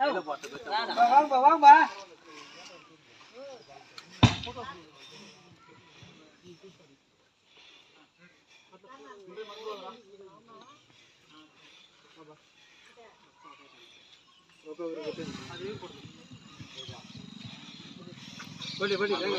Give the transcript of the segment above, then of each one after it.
வாங்கப்பா வாங்கப்பா ಬಡಿ ಬಡಿ ನೋಡು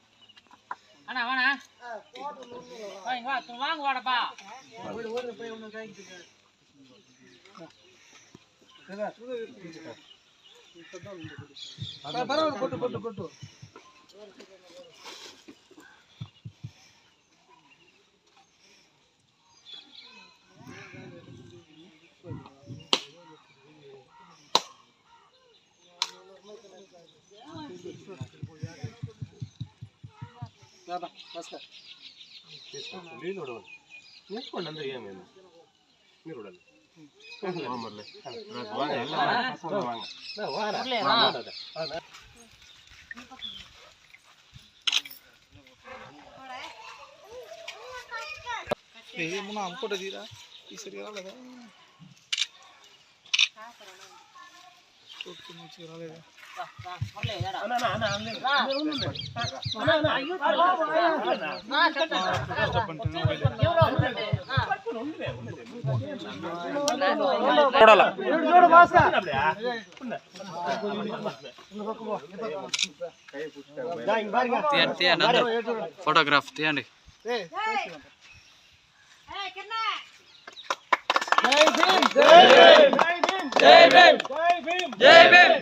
அண்ணா வாண்ணா வாங்க வா வாங்க வாடப்பா பரவாயில்ல போட்டு போட்டு போட்டு Thank you. ¿Qué es eso? ¿Qué es es eso? ¿Qué es eso? ¿Qué es eso? ¿Qué es eso? ¿Qué es eso? ¿Qué es eso? ¿Qué. మంచిగా రాలేదా తీయండి భీమ్ జై భీమ్ జై భీమ్.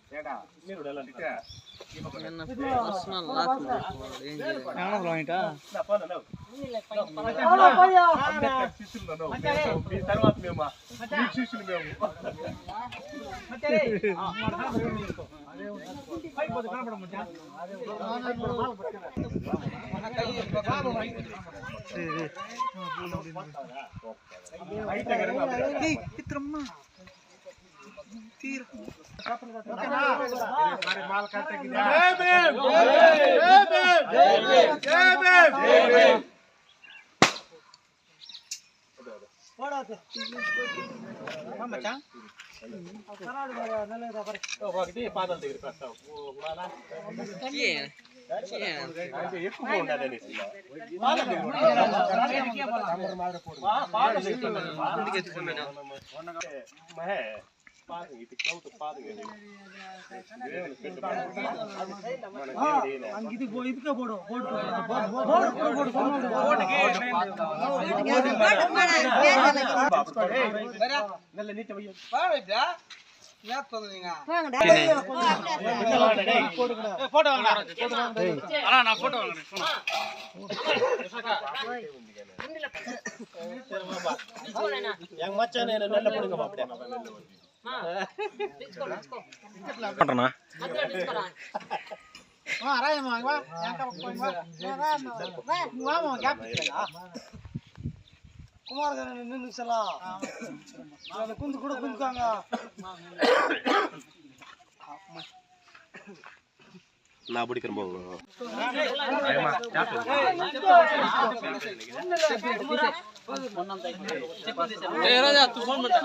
తర్వాత మేము మీ శిష్యులు మేము మాల్ కట్టకి ఒకటి పాదాల దగ్గర పెట్టాం అంటే ఎక్కువ ఉండాలి అనేసి పాదాల దగ్గర మహే பாருங்க இது கவுத்து பாருங்க அங்க இது என் மச்சான நல்ல போடுங்க அப்படியே பண்றேண்ணா குமாரகரன் நின்று செல்லாம் குந்து கூட குந்துக்காங்க. బాబు ராஜா tu ஃபோன் பண்ணு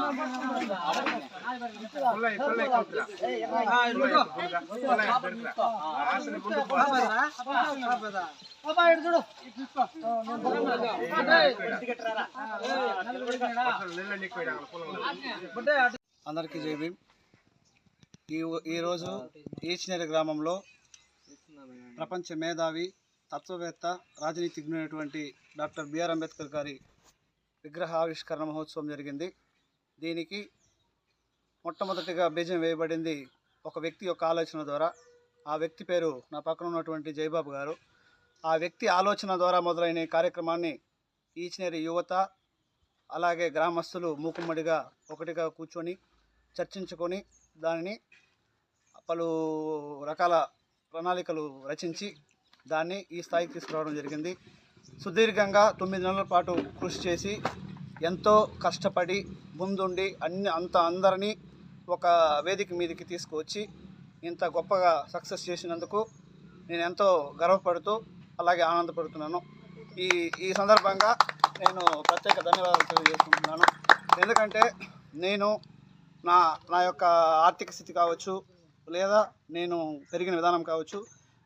అందరికీ జై భీమ్ ఈ ఈరోజు ఈచినేరి గ్రామంలో ప్రపంచ మేధావి తత్వవేత్త రాజనీతిజ్ఞుడైనటువంటి డాక్టర్ బిఆర్ అంబేద్కర్ గారి విగ్రహ ఆవిష్కరణ మహోత్సవం జరిగింది. దీనికి మొట్టమొదటిగా బీజం వేయబడింది ఒక వ్యక్తి యొక్క ఆలోచన ద్వారా. ఆ వ్యక్తి పేరు నా పక్కన ఉన్నటువంటి జయబాబు గారు. ఆ వ్యక్తి ఆలోచన ద్వారా మొదలైన కార్యక్రమాన్ని ఈచినేరి యువత అలాగే గ్రామస్తులు మూకుమ్మడిగా ఒకటిగా కూర్చొని చర్చించుకొని దానిని పలు రకాల ప్రణాళికలు రచించి దాన్ని ఈ స్థాయికి తీసుకురావడం జరిగింది. సుదీర్ఘంగా తొమ్మిది నెలల పాటు కృషి చేసి ఎంతో కష్టపడి ముందుండి అన్ని అంత అందరినీ ఒక వేదిక మీదకి తీసుకువచ్చి ఇంత గొప్పగా సక్సెస్ చేసినందుకు నేను ఎంతో గర్వపడుతూ అలాగే ఆనందపడుతున్నాను. ఈ ఈ సందర్భంగా నేను ప్రత్యేక ధన్యవాదాలు తెలియజేసుకుంటున్నాను. ఎందుకంటే నేను నా నా యొక్క ఆర్థిక స్థితి కావచ్చు లేదా నేను పెరిగిన విధానం కావచ్చు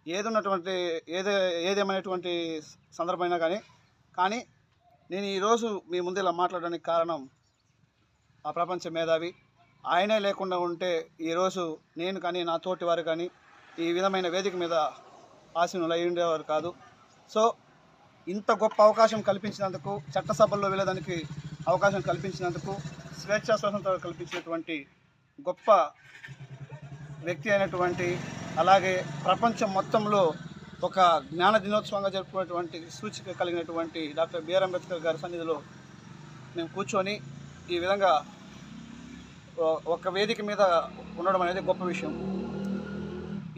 ఏదున్నటువంటి ఏదే ఏదేమైనటువంటి సందర్భమైనా కానీ కానీ నేను ఈరోజు మీ ముందు ఇలా మాట్లాడడానికి కారణం ఆ ప్రపంచ మేధావి. ఆయనే లేకుండా ఉంటే ఈరోజు నేను కానీ నా తోటి వారు కానీ ఈ విధమైన వేదిక మీద ఆసీనులు అయి ఉండేవారు కాదు. సో ఇంత గొప్ప అవకాశం కల్పించినందుకు చట్టసభల్లో వెళ్ళడానికి అవకాశం కల్పించినందుకు స్వేచ్ఛా స్వతంత్రాలు కల్పించినటువంటి గొప్ప వ్యక్తి అయినటువంటి అలాగే ప్రపంచం మొత్తంలో ఒక జ్ఞాన దినోత్సవంగా జరుపుకున్నటువంటి సూచిక కలిగినటువంటి డాక్టర్ బిఆర్ అంబేద్కర్ గారి సన్నిధిలో మేము కూర్చొని ఈ విధంగా ఒక వేదిక మీద ఉండడం అనేది గొప్ప విషయం.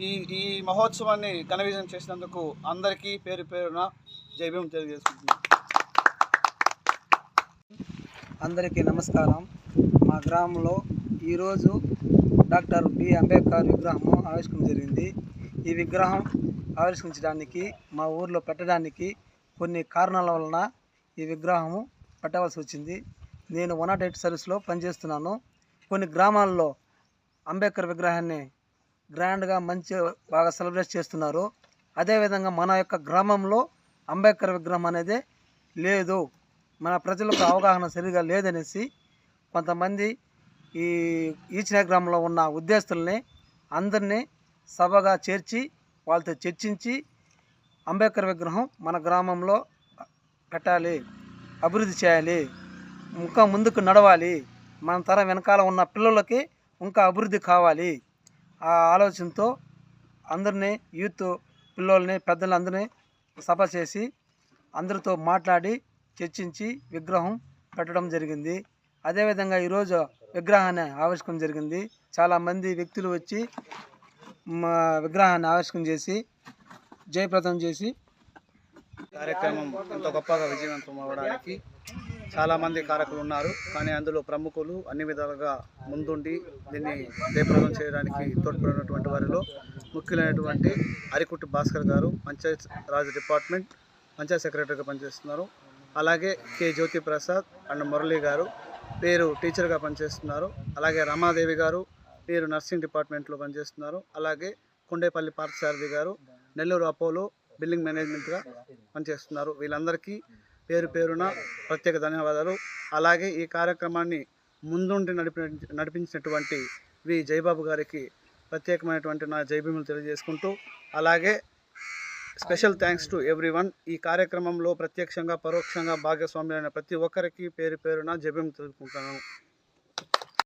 ఈ ఈ మహోత్సవాన్ని ఘన చేసినందుకు అందరికీ పేరు పేరున జైభీం తెలియజేసుకుంటున్నాను అందరికీ నమస్కారం. మా గ్రామంలో ఈరోజు డాక్టర్ బి. అంబేద్కర్ విగ్రహము ఆవిష్కరణ జరిగింది. ఈ విగ్రహం ఆవిష్కరించడానికి మా ఊర్లో పెట్టడానికి కొన్ని కారణాల వలన ఈ విగ్రహము పెట్టవలసి వచ్చింది. నేను వన్ నాట్ ఎయిట్ సర్వీస్లో పనిచేస్తున్నాను. కొన్ని గ్రామాల్లో అంబేద్కర్ విగ్రహాన్ని గ్రాండ్గా మంచి బాగా సెలబ్రేట్ చేస్తున్నారు. అదేవిధంగా మన యొక్క గ్రామంలో అంబేద్కర్ విగ్రహం అనేది లేదు. మన ప్రజలకు అవగాహన సరిగా లేదనేసి కొంతమంది ఈ ఈచిన గ్రామంలో ఉన్న ఉద్యోగస్తుల్ని అందరినీ సభగా చేర్చి వాళ్ళతో చర్చించి అంబేద్కర్ విగ్రహం మన గ్రామంలో పెట్టాలి అభివృద్ధి చేయాలి ఇంకా ముందుకు నడవాలి మన తరం వెనకాల ఉన్న పిల్లలకి ఇంకా అభివృద్ధి కావాలి. ఆ ఆలోచనతో అందరినీ యూత్ పిల్లల్ని పెద్దలందరినీ సభ చేసి అందరితో మాట్లాడి చర్చించి విగ్రహం పెట్టడం జరిగింది. అదేవిధంగా ఈరోజు విగ్రహాన్ని ఆవిష్కరణ జరిగింది. చాలామంది వ్యక్తులు వచ్చి మా విగ్రహాన్ని ఆవిష్కరణ చేసి జయప్రదం చేసి కార్యక్రమం ఎంతో గొప్పగా విజయవంతం అవ్వడానికి చాలామంది కారకులు ఉన్నారు. కానీ అందులో ప్రముఖులు అన్ని విధాలుగా ముందుండి దీన్ని జయప్రదం చేయడానికి తోడ్పడినటువంటి వారిలో ముఖ్యులైనటువంటి అరికుట్టి భాస్కర్ గారు పంచాయత్ రాజ్ డిపార్ట్మెంట్ పంచాయత్ సెక్రటరీగా పనిచేస్తున్నారు. అలాగే కె. జ్యోతి ప్రసాద్ అండ్ మురళీ గారు పేరు టీచర్గా పనిచేస్తున్నారు. అలాగే రమాదేవి గారు పేరు నర్సింగ్ డిపార్ట్మెంట్లో పనిచేస్తున్నారు. అలాగే కొండేపల్లి పార్థసారథి గారు నెల్లూరు అపోలో బిల్డింగ్ మేనేజ్మెంట్గా పనిచేస్తున్నారు. వీళ్ళందరికీ పేరు పేరున ప్రత్యేక ధన్యవాదాలు. అలాగే ఈ కార్యక్రమాన్ని ముందుండి నడిపి నడిపించినటువంటి వి జయబాబు గారికి ప్రత్యేకమైనటువంటి నా జైభీములు తెలియజేసుకుంటూ అలాగే స్పెషల్ థ్యాంక్స్ టు ఎవ్రీ ఈ కార్యక్రమంలో ప్రత్యక్షంగా పరోక్షంగా భాగస్వామ్యులైన ప్రతి ఒక్కరికి పేరు పేరున జపం తెలుపుకుంటున్నాను.